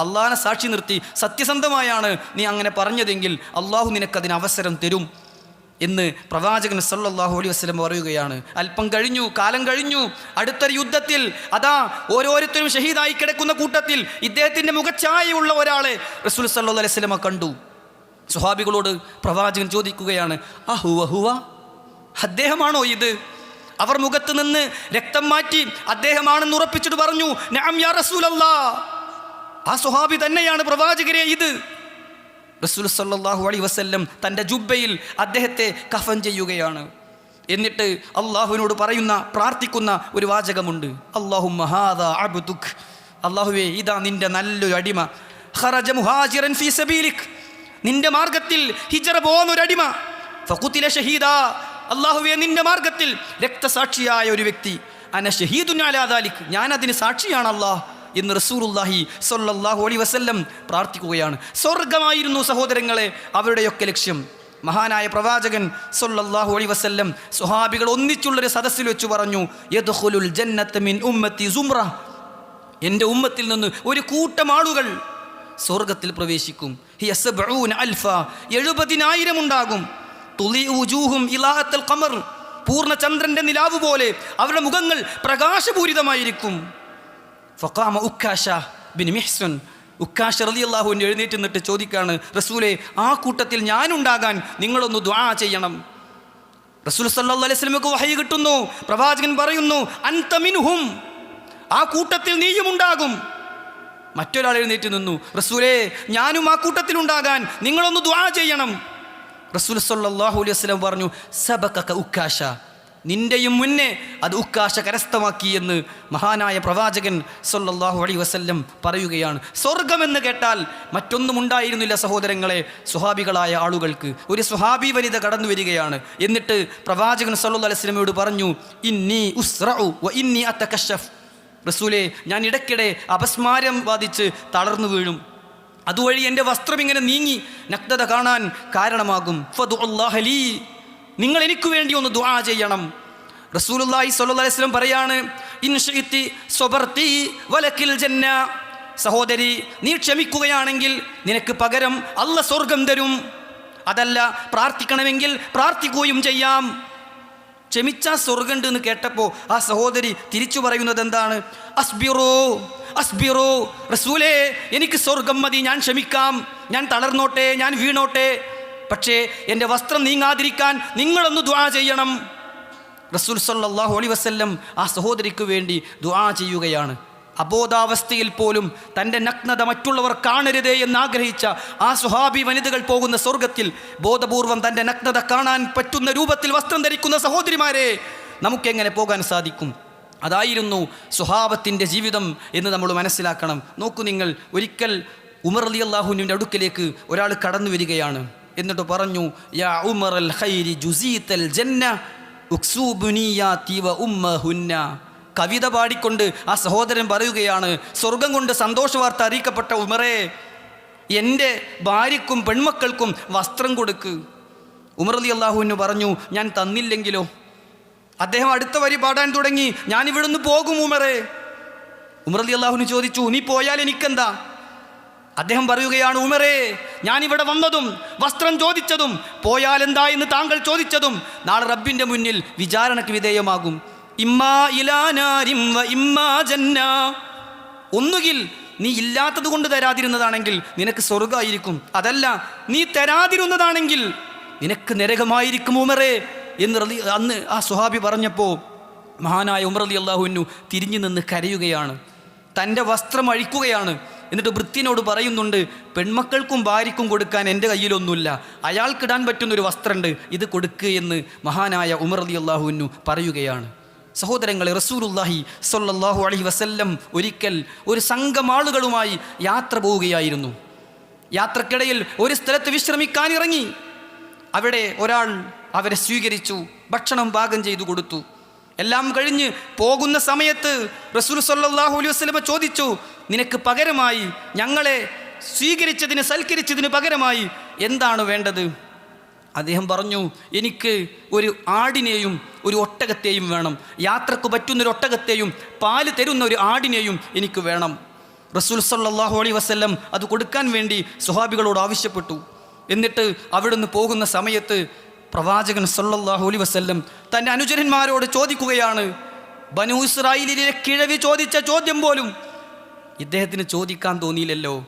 അള്ളാഹനെ സാക്ഷി നിർത്തി സത്യസന്ധമായാണ് നീ അങ്ങനെ പറഞ്ഞതെങ്കിൽ അള്ളാഹു നിനക്കതിന് അവസരം തരും. എന്ന് പ്രവാചകൻ സല്ലാഹു അലൈഹി വസ്ലം പറയുകയാണ്. അല്പം കഴിഞ്ഞു കാലം കഴിഞ്ഞു. അടുത്തൊരു യുദ്ധത്തിൽ അതാ ഓരോരുത്തരും ഷഹീദായി കിടക്കുന്ന കൂട്ടത്തിൽ ഇദ്ദേഹത്തിന്റെ മുഖച്ഛായയുള്ള ഒരാളെ റസൂൽ സല്ലു അലൈഹി സ്വലമ കണ്ടു. സുഹാബികളോട് പ്രവാചകൻ ചോദിക്കുകയാണ് അഹുവഹുവ അദ്ദേഹമാണോ ഇത്? അവർ മുഖത്ത് നിന്ന് രക്തം മാറ്റി അദ്ദേഹമാണെന്ന് ഉറപ്പിച്ചിട്ട് പറഞ്ഞു യാ ആ സുഹാബി തന്നെയാണ് പ്രവാചകരെ ഇത് റസൂൽ സല്ലാഹു അലൈഹി വസ്ല്ലം തന്റെ ജുബ്ബയിൽ അദ്ദേഹത്തെ കഫൻ ചെയ്യുകയാണ്. എന്നിട്ട് അള്ളാഹുവിനോട് പറയുന്ന പ്രാർത്ഥിക്കുന്ന ഒരു വാചകമുണ്ട്. അള്ളാഹു മഹാദ അബുദുഖ് അള്ളാഹുവേ ഇതാ നിന്റെ നല്ലൊരു അടിമ. ഖറജ മുഹാജിറൻ ഫി സബീലിക്. നിന്റെ മാർഗത്തിൽ ഹിജറ പോകുന്ന ഒരു അടിമ ഫഖുത്തില ഷഹീദ. അള്ളാഹുവേ നിന്റെ മാർഗത്തിൽ രക്തസാക്ഷിയായ ഒരു വ്യക്തി. അന ഷഹീദുൻ അലാ ദാലിക്. ഞാൻ അതിന് സാക്ഷിയാണ് അള്ളാഹ്. എന്ന് റസൂറുല്ലാഹി സൊല്ലാഹു അലി വസല്ലം പ്രാർത്ഥിക്കുകയാണ്. സ്വർഗമായിരുന്നു സഹോദരങ്ങളെ അവരുടെയൊക്കെ ലക്ഷ്യം. മഹാനായ പ്രവാചകൻ സൊല്ലാഹു അലി വസല്ലം സുഹാബികൾ ഒന്നിച്ചുള്ളൊരു സദസ്സിൽ വെച്ച് പറഞ്ഞു മിൻ ഉമ്മത്തി സുമ്ര എന്റെ ഉമ്മത്തിൽ നിന്ന് ഒരു കൂട്ടം ആളുകൾ സ്വർഗത്തിൽ പ്രവേശിക്കും. അൽഫ എഴുപതിനായിരം ഉണ്ടാകും. തുളി ഉജൂഹും ഇലാഹത്തൽ ഖമർ പൂർണ ചന്ദ്രന്റെ നിലാവ് പോലെ അവരുടെ മുഖങ്ങൾ പ്രകാശപൂരിതമായിരിക്കും. ഫക്കാമ ഉക്കാഷ ബിൻ മിഹ്സുൻ. ഉക്കാശ റളിയല്ലാഹുവിന്റെ എഴുന്നേറ്റ് നിന്നിട്ട് ചോദിക്കാണ് റസൂലെ ആ കൂട്ടത്തിൽ ഞാനുണ്ടാകാൻ നിങ്ങളൊന്ന് ദ്വാ ചെയ്യണം. റസൂൽ സല്ലല്ലാഹു അലൈഹി വസല്ലമക്ക് വഹയി കിട്ടുന്നു. പ്രവാചകൻ പറയുന്നു അൻതമിൻഹും ആ കൂട്ടത്തിൽ നീയും ഉണ്ടാകും. മറ്റൊരാൾ എഴുന്നേറ്റ് നിന്നു റസൂലേ ഞാനും ആ കൂട്ടത്തിലുണ്ടാകാൻ നിങ്ങളൊന്ന് ദ്വാ ചെയ്യണം. റസൂൽ സല്ലാഹു അലൈഹി വസല്ലം പറഞ്ഞു സബക്കക്ക ഉക്കാശ നിന്റെയും മുന്നേ അത് ഉക്കാശ കരസ്ഥമാക്കി എന്ന് മഹാനായ പ്രവാചകൻ സൊല്ലാഹു അലി വസല്ലം പറയുകയാണ്. സ്വർഗമെന്ന് കേട്ടാൽ മറ്റൊന്നും ഉണ്ടായിരുന്നില്ല സഹോദരങ്ങളെ സുഹാബികളായ ആളുകൾക്ക്. ഒരു സുഹാബി വനിത കടന്നു വരികയാണ്. എന്നിട്ട് പ്രവാചകൻ സല്ലു അലൈഹി വസല്ലമയോട് പറഞ്ഞു ഇന്നി ഉസ്റഉ വ ഇന്നി അത്തകശഫ് റസൂലെ ഞാൻ ഇടയ്ക്കിടെ അപസ്മാരം ബാധിച്ച് തളർന്നു വീഴും. അതുവഴി എന്റെ വസ്ത്രം ഇങ്ങനെ നീങ്ങി നഗ്നത കാണാൻ കാരണമാകും. ഫതു അള്ളാഹലി നിങ്ങൾ എനിക്ക് വേണ്ടി ഒന്ന് ദുആ ചെയ്യണം. റസൂലുള്ളാഹി സ്വല്ലല്ലാഹി അലൈഹി വസല്ലം പറയാണ് ഇൻ ശിഇതി സ്വബർതി വലക്കിൽ ജന്ന. സഹോദരി നീ ക്ഷമിക്കുകയാണെങ്കിൽ നിനക്ക് പകരം അല്ല സ്വർഗം തരും. അതല്ല പ്രാർത്ഥിക്കണമെങ്കിൽ പ്രാർത്ഥിക്കുകയും ചെയ്യാം. ക്ഷമിച്ച സ്വർഗമുണ്ട് എന്ന് കേട്ടപ്പോൾ ആ സഹോദരി തിരിച്ചു പറയുന്നത് എന്താണ്? അസ്ബിറോ അസ്ബിറോ റസൂലേ എനിക്ക് സ്വർഗം മതി ഞാൻ ക്ഷമിക്കാം. ഞാൻ തളർന്നോട്ടെ ഞാൻ വീണോട്ടെ. പക്ഷേ എന്റെ വസ്ത്രം നീങ്ങാതിരിക്കാൻ നിങ്ങളൊന്ന് ദ്വാ ചെയ്യണം. റസൂൽ സല്ലാഹു അലി വസ്ല്ലം ആ സഹോദരിക്ക് വേണ്ടി ദ്വാ ചെയ്യുകയാണ്. അബോധാവസ്ഥയിൽ പോലും തന്റെ നഗ്നത മറ്റുള്ളവർ കാണരുതേ എന്ന് ആഗ്രഹിച്ച ആ സുഹാബി വനിതകൾ പോകുന്ന സ്വർഗത്തിൽ ബോധപൂർവം തന്റെ നഗ്നത കാണാൻ പറ്റുന്ന രൂപത്തിൽ വസ്ത്രം ധരിക്കുന്ന സഹോദരിമാരെ നമുക്കെങ്ങനെ പോകാൻ സാധിക്കും? അതായിരുന്നു സുഹാബത്തിന്റെ ജീവിതം എന്ന് നമ്മൾ മനസ്സിലാക്കണം. നോക്കൂ നിങ്ങൾ ഒരിക്കൽ ഉമർ അലി അള്ളാഹുവിന്റെ അടുക്കലേക്ക് ഒരാൾ കടന്നു വരികയാണ്. എന്നിട്ട് പറഞ്ഞു യാ ഉമർ അൽ ഖൈരി ജുസീത്തൽ ജന്ന കവിത പാടിക്കൊണ്ട് ആ സഹോദരൻ പറയുകയാണ് സ്വർഗം കൊണ്ട് സന്തോഷവാർത്ത അറിയിക്കപ്പെട്ട ഉമറേ എന്റെ ഭാര്യക്കും പെൺമക്കൾക്കും വസ്ത്രം കൊടുക്ക്. ഉമർ അലി അള്ളാഹുവിന് പറഞ്ഞു ഞാൻ തന്നില്ലെങ്കിലോ? അദ്ദേഹം അടുത്ത വരി പാടാൻ തുടങ്ങി ഞാൻ ഇവിടുന്ന് പോകും ഉമറേ. ഉമർ അലി അള്ളാഹുവിന് ചോദിച്ചു നീ പോയാൽ എനിക്കെന്താ? അദ്ദേഹം പറയുകയാണ് ഉമറേ ഞാനിവിടെ വന്നതും വസ്ത്രം ചോദിച്ചതും പോയാൽ എന്താ എന്ന് താങ്കൾ ചോദിച്ചതും നാളെ റബ്ബിന്റെ മുന്നിൽ വിചാരണയ്ക്ക് വിധേയമാകും. ഇമ്മാ ഇലാനാരിം ഇമ്മാ ജന്ന. ഒന്നുകിൽ നീ ഇല്ലാത്തത് കൊണ്ട് തരാതിരുന്നതാണെങ്കിൽ നിനക്ക് സ്വർഗമായിരിക്കും അതല്ല നീ തരാതിരുന്നതാണെങ്കിൽ നിനക്ക് നരകമായിരിക്കും ഉമറേ എന്ന് അന്ന് ആ സുഹാബി പറഞ്ഞപ്പോൾ മഹാനായ ഉമർ അലി അള്ളാഹുവിനു തിരിഞ്ഞു നിന്ന് കരയുകയാണ്. തന്റെ വസ്ത്രം അഴിക്കുകയാണ്. എന്നിട്ട് വൃത്തിനോട് പറയുന്നുണ്ട് പെൺമക്കൾക്കും ഭാര്യക്കും കൊടുക്കാൻ എന്റെ കയ്യിലൊന്നുമില്ല. അയാൾക്കിടാൻ പറ്റുന്നൊരു വസ്ത്രമുണ്ട് ഇത് കൊടുക്കുക എന്ന് മഹാനായ ഉമർ അലി അള്ളാഹുവിനു പറയുകയാണ്. സഹോദരങ്ങളെ റസൂലുല്ലാഹി സൊല്ലാഹു അലഹി വസല്ലം ഒരിക്കൽ ഒരു സംഘം ആളുകളുമായി യാത്ര പോവുകയായിരുന്നു. യാത്രക്കിടയിൽ ഒരു സ്ഥലത്ത് വിശ്രമിക്കാൻ ഇറങ്ങി. അവിടെ ഒരാൾ അവരെ സ്വീകരിച്ചു ഭക്ഷണം പാകം ചെയ്തു കൊടുത്തു. എല്ലാം കഴിഞ്ഞ് പോകുന്ന സമയത്ത് റസൂൽ സല്ലാഹു അലൈഹി വസ്ലമ ചോദിച്ചു നിനക്ക് പകരമായി ഞങ്ങളെ സ്വീകരിച്ചതിന് സൽക്കരിച്ചതിന് പകരമായി എന്താണ് വേണ്ടത്? അദ്ദേഹം പറഞ്ഞു എനിക്ക് ഒരു ആടിനെയും ഒരു ഒട്ടകത്തെയും വേണം. യാത്രയ്ക്ക് പറ്റുന്നൊരു ഒട്ടകത്തെയും പാൽ തരുന്ന ഒരു ആടിനെയും എനിക്ക് വേണം. റസൂൽ സല്ലാഹു അലൈ വസ്ല്ലം അത് കൊടുക്കാൻ വേണ്ടി സുഹാബികളോട് ആവശ്യപ്പെട്ടു. എന്നിട്ട് അവിടുന്ന് പോകുന്ന സമയത്ത് പ്രവാചകൻ സല്ലല്ലാഹു അലൈ വസ്ല്ലം തന്റെ അനുചരന്മാരോട് ചോദിക്കുകയാണ് ബനു ഇസ്രായേലിലെ കിഴവി ചോദിച്ച ചോദ്യം പോലും ഇദ്ദേഹത്തിന് ചോദിക്കാൻ തോന്നിയില്ലല്ലോ.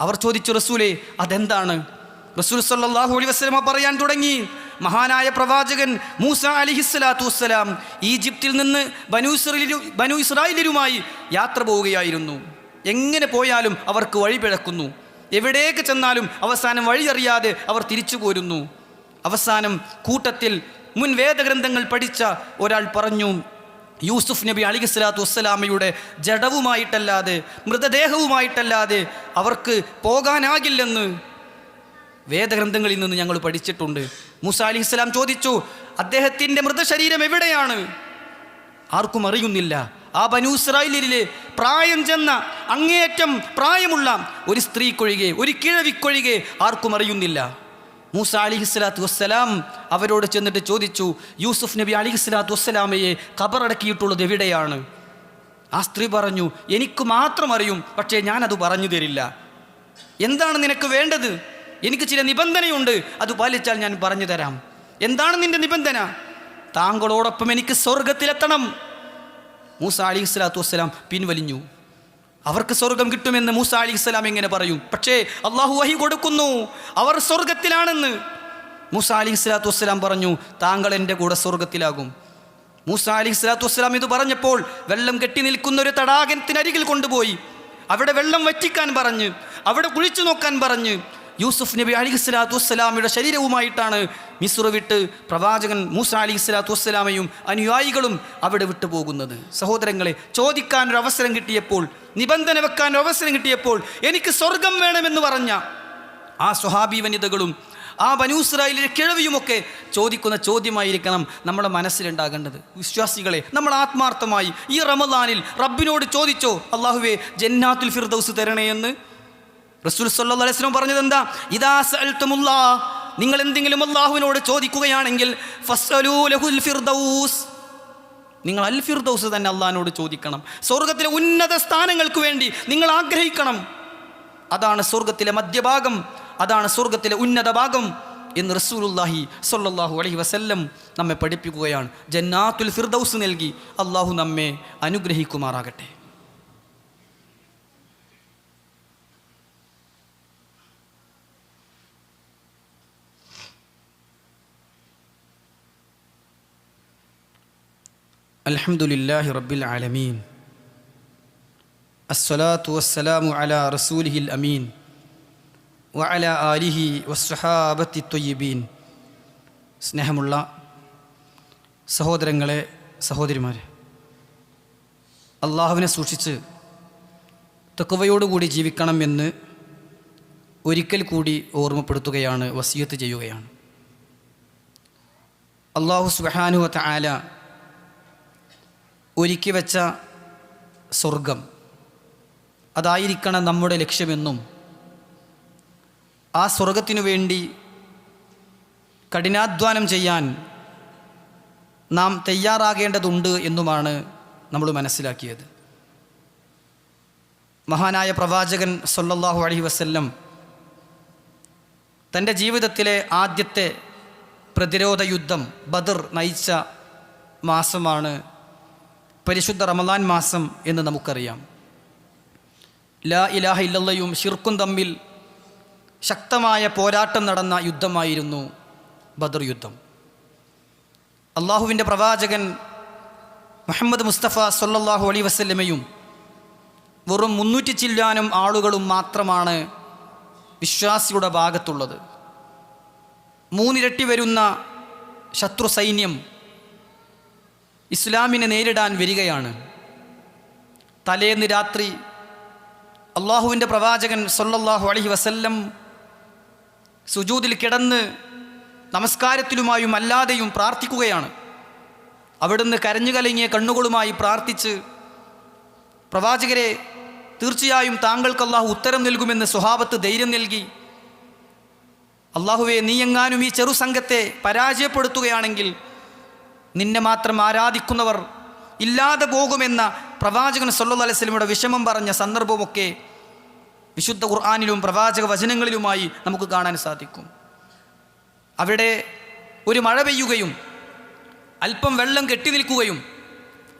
അവർ ചോദിച്ചു റസൂലെ അതെന്താണ്? റസൂൽ സല്ലാഹു അലൈഹി വസ്ലമ പറയാൻ തുടങ്ങി. മഹാനായ പ്രവാചകൻ മൂസ അലിഹിസ്ലാത്തു വസ്സലാം ഈജിപ്തിൽ നിന്ന് ബനു ഇസ്രായേലു ബനു ഇസ്രായേലരുമായി യാത്ര പോവുകയായിരുന്നു. എങ്ങനെ പോയാലും അവർക്ക് വഴി പിഴക്കുന്നു. എവിടേക്ക് ചെന്നാലും അവസാനം വഴി അറിയാതെ അവർ തിരിച്ചു പോരുന്നു. അവസാനം കൂട്ടത്തിൽ മുൻ വേദഗ്രന്ഥങ്ങൾ പഠിച്ച ഒരാൾ പറഞ്ഞു യൂസുഫ് നബി അലി സ്വലാത്തു വസ്സലാമയുടെ ജഡവുമായിട്ടല്ലാതെ മൃതദേഹവുമായിട്ടല്ലാതെ അവർക്ക് പോകാനാകില്ലെന്ന് വേദഗ്രന്ഥങ്ങളിൽ നിന്ന് ഞങ്ങൾ പഠിച്ചിട്ടുണ്ട്. മൂസ അലി ഇസ്ലാം ചോദിച്ചു അദ്ദേഹത്തിന്റെ മൃതശരീരം എവിടെയാണ്? ആർക്കും അറിയുന്നില്ല. ആ ബനൂസ്രായിലിലെ പ്രായം ചെന്ന അങ്ങേയറ്റം പ്രായമുള്ള ഒരു സ്ത്രീക്കൊഴികെ ഒരു കിഴവിക്കൊഴികെ ആർക്കും അറിയുന്നില്ല. മൂസ അലിഹി സ്വലാത്തു വസ്സലാം അവരോട് ചെന്നിട്ട് ചോദിച്ചു യൂസുഫ് നബി അലിഹി സ്വലാത്തു വസ്സലാമയെ ഖബറടക്കിയിട്ടുള്ളത് എവിടെയാണ്? ആ സ്ത്രീ പറഞ്ഞു എനിക്ക് മാത്രം അറിയും പക്ഷേ ഞാനത് പറഞ്ഞു തരില്ല. എന്താണ് നിനക്ക് വേണ്ടത്? എനിക്ക് ചില നിബന്ധനയുണ്ട് അത് പാലിച്ചാൽ ഞാൻ പറഞ്ഞു തരാം. എന്താണ് നിന്റെ നിബന്ധന? താങ്കളോടൊപ്പം എനിക്ക് സ്വർഗത്തിലെത്തണം മൂസ അലി സ്വലാത്തു വസ്സലാം പിൻവലിഞ്ഞു. അവർക്ക് സ്വർഗം കിട്ടുമെന്ന് മൂസ അലി ഇസ്ലാം എങ്ങനെ പറയും. പക്ഷേ അള്ളാഹു വഹി കൊടുക്കുന്നു. അവർ സ്വർഗത്തിലാണെന്ന്. മൂസ അലി ഇസ്ലാത്തു വസ്സലാം പറഞ്ഞു താങ്കൾ എന്റെ കൂടെ സ്വർഗത്തിലാകും. മൂസ അലി ഇസ്ലാത്തു വസ്സലാം ഇത് പറഞ്ഞപ്പോൾ വെള്ളം കെട്ടി നിൽക്കുന്ന ഒരു തടാകത്തിനരികിൽ കൊണ്ടുപോയി. അവിടെ വെള്ളം വറ്റിക്കാൻ പറഞ്ഞ് അവിടെ കുഴിച്ചു നോക്കാൻ പറഞ്ഞ് യൂസുഫ് നബി അലി സ്വലാത്തു വസ്സലാമയുടെ ശരീരവുമായിട്ടാണ് മിസ്ര വിട്ട് പ്രവാചകൻ മൂസ അലി സ്വലാത്തു വസ്സലാമയും അനുയായികളും അവിടെ വിട്ടു പോകുന്നത്. സഹോദരങ്ങളെ ചോദിക്കാൻ ഒരു അവസരം കിട്ടിയപ്പോൾ നിബന്ധന വെക്കാൻ ഒരു അവസരം കിട്ടിയപ്പോൾ എനിക്ക് സ്വർഗം വേണമെന്ന് പറഞ്ഞ ആ സ്വഹാബി വനിതകളും ആ ബനൂസ്രായിലെ കിഴവിയുമൊക്കെ ചോദിക്കുന്ന ചോദ്യമായിരിക്കണം നമ്മുടെ മനസ്സിലുണ്ടാകേണ്ടത്. വിശ്വാസികളെ നമ്മൾ ആത്മാർത്ഥമായി ഈ റമദാനിൽ റബ്ബിനോട് ചോദിച്ചോ അള്ളാഹുവേ ജന്നാത്തുൽ ഫിർദൗസ് തരണേ എന്ന്? റസൂൽ സല്ലാസ്ലം പറഞ്ഞത് എന്താ? ഇതാ സൽത്തുമുല്ലാ നിങ്ങൾ എന്തെങ്കിലും അള്ളാഹുവിനോട് ചോദിക്കുകയാണെങ്കിൽ നിങ്ങൾ അൽ ഫിർദൗസ് തന്നെ അള്ളാഹിനോട് ചോദിക്കണം. സ്വർഗത്തിലെ ഉന്നത സ്ഥാനങ്ങൾക്ക് വേണ്ടി നിങ്ങൾ ആഗ്രഹിക്കണം. അതാണ് സ്വർഗത്തിലെ മധ്യഭാഗം. അതാണ് സ്വർഗത്തിലെ ഉന്നത ഭാഗം എന്ന് റസൂലുല്ലാഹി സൊല്ലാഹു അലഹി വസല്ലം നമ്മെ പഠിപ്പിക്കുകയാണ്. ജന്നാത്തുൽ ഫിർദൌസ് നൽകി. അള്ളാഹു നമ്മെ അനുഗ്രഹിക്കുമാറാകട്ടെ. الحمد لله رب العالمين الصلاة والسلام على رسوله الأمين وعلى آله والصحابة الطيبين സ്നേഹമുള്ള സഹോദരങ്ങളെ സഹോദരിമാരെ അള്ളാഹുവിനെ സൂക്ഷിച്ച് തെക്കുവയോടുകൂടി ജീവിക്കണം എന്ന് ഒരിക്കൽ കൂടി ഓർമ്മപ്പെടുത്തുകയാണ് വസീയത്ത് ചെയ്യുകയാണ് അള്ളാഹു സുബാനുവത്ത ആല ഒരുക്കി വെച്ച സ്വർഗം. അതായിരിക്കണം നമ്മുടെ ലക്ഷ്യമെന്നും. ആ സ്വർഗത്തിനു വേണ്ടി കഠിനാധ്വാനം ചെയ്യാൻ നാം തയ്യാറാകേണ്ടതുണ്ട് എന്നുമാണ് നമ്മൾ മനസ്സിലാക്കിയത്. മഹാനായ പ്രവാചകൻ സൊല്ലാഹു അലഹി വസ്ല്ലം തന്റെ ജീവിതത്തിലെ ആദ്യത്തെ പ്രതിരോധ യുദ്ധം ബദർ നയിച്ച മാസമാണ് പരിശുദ്ധ റമദാൻ മാസം എന്ന് നമുക്കറിയാം. ലാ ഇലാഹ ഇല്ലല്ലയും ഷിർക്കും തമ്മിൽ ശക്തമായ പോരാട്ടം നടന്ന യുദ്ധമായിരുന്നു ബദർ യുദ്ധം. അള്ളാഹുവിന്റെ പ്രവാചകൻ മുഹമ്മദ് മുസ്തഫ സൊല്ലാഹു അലി വസല്ലമയും വെറും മുന്നൂറ്റി ചില്ലാനും ആളുകളും മാത്രമാണ് വിശ്വാസിയുടെ ഭാഗത്തുള്ളത്. മൂന്നിരട്ടി വരുന്ന ശത്രു സൈന്യം ഇസ്ലാമിനെ നേരിടാൻ വരികയാണ്. തലേന്ന് രാത്രി അള്ളാഹുവിന്റെ പ്രവാചകൻ സൊല്ലാഹു അലഹി വസല്ലം സുജൂതിൽ കിടന്ന് നമസ്കാരത്തിലുമായും അല്ലാതെയും പ്രാർത്ഥിക്കുകയാണ്. അവിടുന്ന് കരഞ്ഞു കലങ്ങിയ കണ്ണുകളുമായി പ്രാർത്ഥിച്ച് പ്രവാചകരെ തീർച്ചയായും താങ്കൾക്ക് അള്ളാഹു ഉത്തരം നൽകുമെന്ന് സ്വഭാവത്ത് ധൈര്യം നൽകി. അള്ളാഹുവെ നീയെങ്ങാനും ഈ ചെറു സംഘത്തെ പരാജയപ്പെടുത്തുകയാണെങ്കിൽ നിന്നെ മാത്രം ആരാധിക്കുന്നവർ ഇല്ലാതെ പോകുമെന്ന പ്രവാചകൻ സല്ലു അലൈഹി സ്വലമിയുടെ വിഷമം പറഞ്ഞ സന്ദർഭമൊക്കെ വിശുദ്ധ ഖുർആാനിലും പ്രവാചക വചനങ്ങളിലുമായി നമുക്ക് കാണാൻ സാധിക്കും. അവിടെ ഒരു മഴ പെയ്യുകയും അല്പം വെള്ളം കെട്ടി നിൽക്കുകയും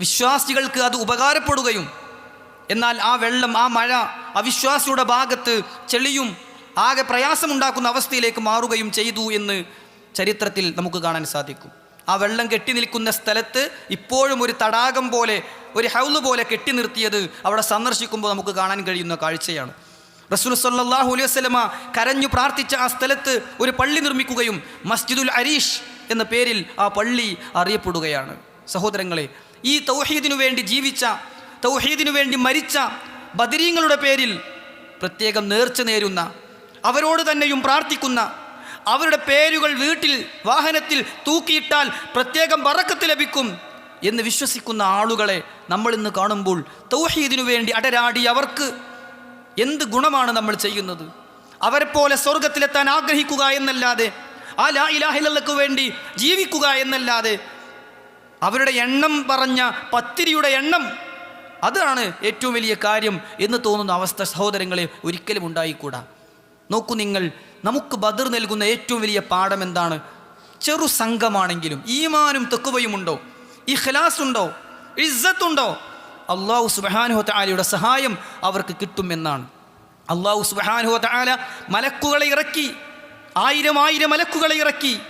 വിശ്വാസികൾക്ക് അത് ഉപകാരപ്പെടുകയും എന്നാൽ ആ വെള്ളം ആ മഴ അവിശ്വാസിയുടെ ഭാഗത്ത് ചെളിയും ആകെ പ്രയാസമുണ്ടാക്കുന്ന അവസ്ഥയിലേക്ക് മാറുകയും ചെയ്തു എന്ന് ചരിത്രത്തിൽ നമുക്ക് കാണാൻ സാധിക്കും. ആ വെള്ളം കെട്ടി നിൽക്കുന്ന സ്ഥലത്ത് ഇപ്പോഴും ഒരു തടാകം പോലെ ഒരു ഹൗൽ പോലെ കെട്ടി നിർത്തിയത് അവിടെ സന്ദർശിക്കുമ്പോൾ നമുക്ക് കാണാൻ കഴിയുന്ന കാഴ്ചയാണ്. റസൂൽ സല്ലാഹു അലൈഹി വസ്ലമ കരഞ്ഞു പ്രാർത്ഥിച്ച ആ സ്ഥലത്ത് ഒരു പള്ളി നിർമ്മിക്കുകയും മസ്ജിദുൽ അരീഷ് എന്ന പേരിൽ ആ പള്ളി അറിയപ്പെടുകയാണ്. സഹോദരങ്ങളെ ഈ തൗഹീദിനു വേണ്ടി ജീവിച്ച തൗഹീദിനു വേണ്ടി മരിച്ച ബദരീങ്ങളുടെ പേരിൽ പ്രത്യേകം നേർച്ച നേരുന്ന അവരോട് തന്നെയും പ്രാർത്ഥിക്കുന്ന അവരുടെ പേരുകൾ വീട്ടിൽ വാഹനത്തിൽ തൂക്കിയിട്ടാൽ പ്രത്യേകം വറക്കത്ത് ലഭിക്കും എന്ന് വിശ്വസിക്കുന്ന ആളുകളെ നമ്മൾ ഇന്ന് കാണുമ്പോൾ തൗഹീദിനു വേണ്ടി അടരാടി അവർക്ക് എന്ത് ഗുണമാണ് നമ്മൾ ചെയ്യുന്നത്? അവരെപ്പോലെ സ്വർഗത്തിലെത്താൻ ആഗ്രഹിക്കുക എന്നല്ലാതെ ആ ലാ ഇലാഹിലക്ക് വേണ്ടി ജീവിക്കുക എന്നല്ലാതെ അവരുടെ എണ്ണം പറഞ്ഞ പത്തിരിയുടെ എണ്ണം അതാണ് ഏറ്റവും വലിയ കാര്യം എന്ന് തോന്നുന്ന അവസ്ഥ സഹോദരങ്ങളെ ഒരിക്കലും ഉണ്ടായിക്കൂടാ. നോക്കൂ നിങ്ങൾ നമുക്ക് ബദർ നൽകുന്ന ഏറ്റവും വലിയ പാഠം എന്താണ്? ചെറു സംഘമാണെങ്കിലും ഈമാനും തെക്കുവയുമുണ്ടോ ഇഖ്ലാസ് ഉണ്ടോ ഇസ്സത്തുണ്ടോ? അള്ളാഹു സുബാനുഹത്ത ആലയുടെ സഹായം അവർക്ക് കിട്ടുമെന്നാണ് അള്ളാഹു സുബാനുഹത്ത ആല മലക്കുകളെ ഇറക്കി ആയിരം ആയിരം മലക്കുകളെ ഇറക്കി.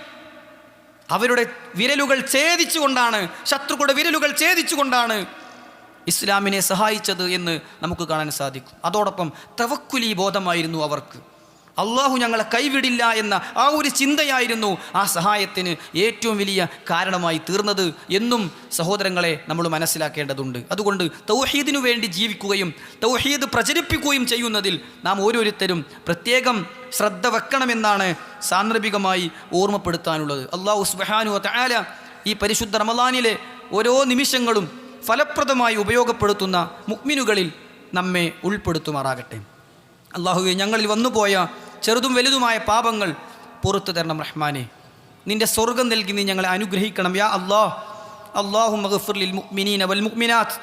അവരുടെ വിരലുകൾ ഛേദിച്ചുകൊണ്ടാണ് ശത്രുക്കളുടെ വിരലുകൾ ഛേദിച്ചുകൊണ്ടാണ് ഇസ്ലാമിനെ സഹായിച്ചത് എന്ന് നമുക്ക് കാണാൻ സാധിക്കും. അതോടൊപ്പം തവക്കുലി ബോധമായിരുന്നു അവർക്ക്. അള്ളാഹു ഞങ്ങളെ കൈവിടില്ല എന്ന ആ ഒരു ചിന്തയായിരുന്നു ആ സഹായത്തിന് ഏറ്റവും വലിയ കാരണമായി തീർന്നത് എന്നും സഹോദരങ്ങളെ നമ്മൾ മനസ്സിലാക്കേണ്ടതുണ്ട്. അതുകൊണ്ട് തൗഹീദിനു വേണ്ടി ജീവിക്കുകയും തൗഹീദ് പ്രചരിപ്പിക്കുകയും ചെയ്യുന്നതിൽ നാം ഓരോരുത്തരും പ്രത്യേകം ശ്രദ്ധ വെക്കണമെന്നാണ് സാന്ദർഭികമായി ഓർമ്മപ്പെടുത്താനുള്ളത്. അള്ളാഹു സുബാനു താല ഈ പരിശുദ്ധ റമലാനിലെ ഓരോ നിമിഷങ്ങളും ഫലപ്രദമായി ഉപയോഗപ്പെടുത്തുന്ന മുക്മിനുകളിൽ നമ്മെ ഉൾപ്പെടുത്തുമാറാകട്ടെ. അള്ളാഹുവെ ഞങ്ങളിൽ വന്നുപോയ ചെറുതും വലുതുമായ പാപങ്ങൾ പുറത്തു തരണം റഹ്മാനെ നിന്റെ സ്വർഗം നൽകി നീ ഞങ്ങളെ അനുഗ്രഹിക്കണം യാ അള്ളാഹ് അള്ളാഹു മഗ്ഫിർ ലിൽ മുഅ്മിനീന വൽ മുഅ്മിനാത്ത്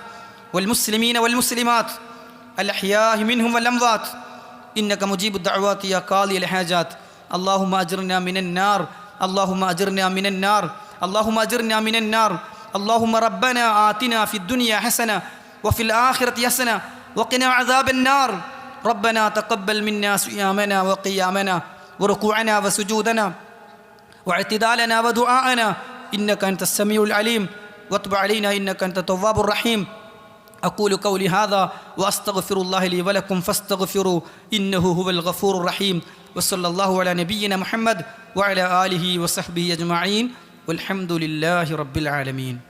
വൽ മുസ്ലിമീന വൽ മുസ്ലിമാത്ത് الأحياء منهم والأموات إنك مجيب الدعوات يا قاضي الحاجات اللهم أجرنا من النار اللهم أجرنا من النار اللهم أجرنا من النار اللهم ربنا آتنا في الدنيا حسنة وفي الآخرة حسنة وقنا عذاب النار ربنا تقبل منا صيامنا وقيامنا وركوعنا وسجودنا واعتدالنا ودعاءنا. إنك أنت السميع العليم. واتب علينا إنك أنت التواب الرحيم. أقول قولي هذا وأستغفر الله لي ولكم فاستغفروا إنه هو الغفور الرحيم. وصلى الله على نبينا محمد وعلى آله وصحبه أجمعين. والحمد لله رب العالمين.